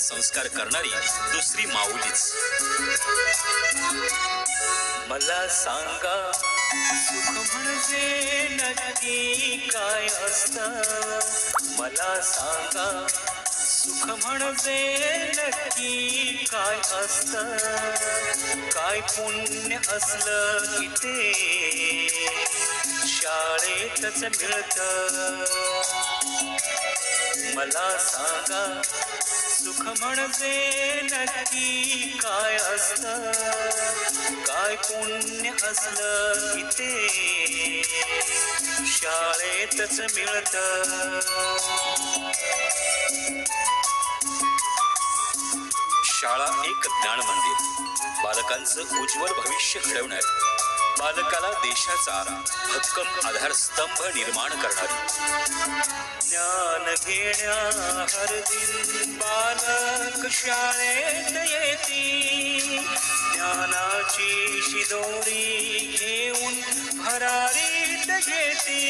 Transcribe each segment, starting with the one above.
संस्कार करणारी दुसरी माऊलीच. मला सांगा सुख म्हणजे नक्की काय असत? मला सांगा सुख म्हणजे नक्की काय असत? काय पुण्य असलं की ते शाळेतच मिळत. मला सांगा सुख म्हणजे नक्की काय असत? काय पुण्य असलं की ते शाळेतच मिळत. शाळा एक ज्ञान मंदिर. बालकांचं उज्ज्वल भविष्य घडवण्यात बालकाला देशाचा भक्कम आधारस्तंभ निर्माण करणारी. ज्ञान घेण्या हर दिन बालक शाळेत येती. ज्ञानाची शिदोरी घेऊन भरारीत घेती.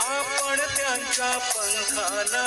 आपण त्यांच्या पंखाला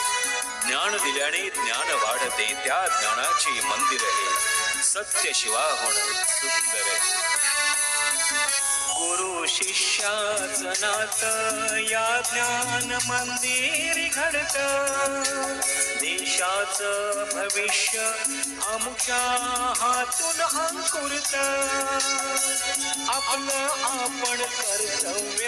ज्ञान दिल्याने ज्ञान वाढते त्या ज्ञानाचे मंदिर हे सत्य शिवाहून सुंदर गुरु शिष्या नात या ज्ञान मंदिर घडत. देशाचं भविष्य अमुख्या हातून अंकुरत. आपलं आपण कर्तव्य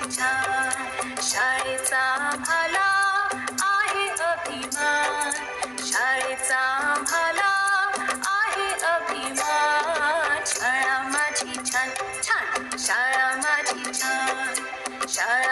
माझी शाळेचा भाला आहे अभिमान. शाळेचा भाला आहे अभिमान. शाळा माझी छान छान. शाळा माझी छान. शाळा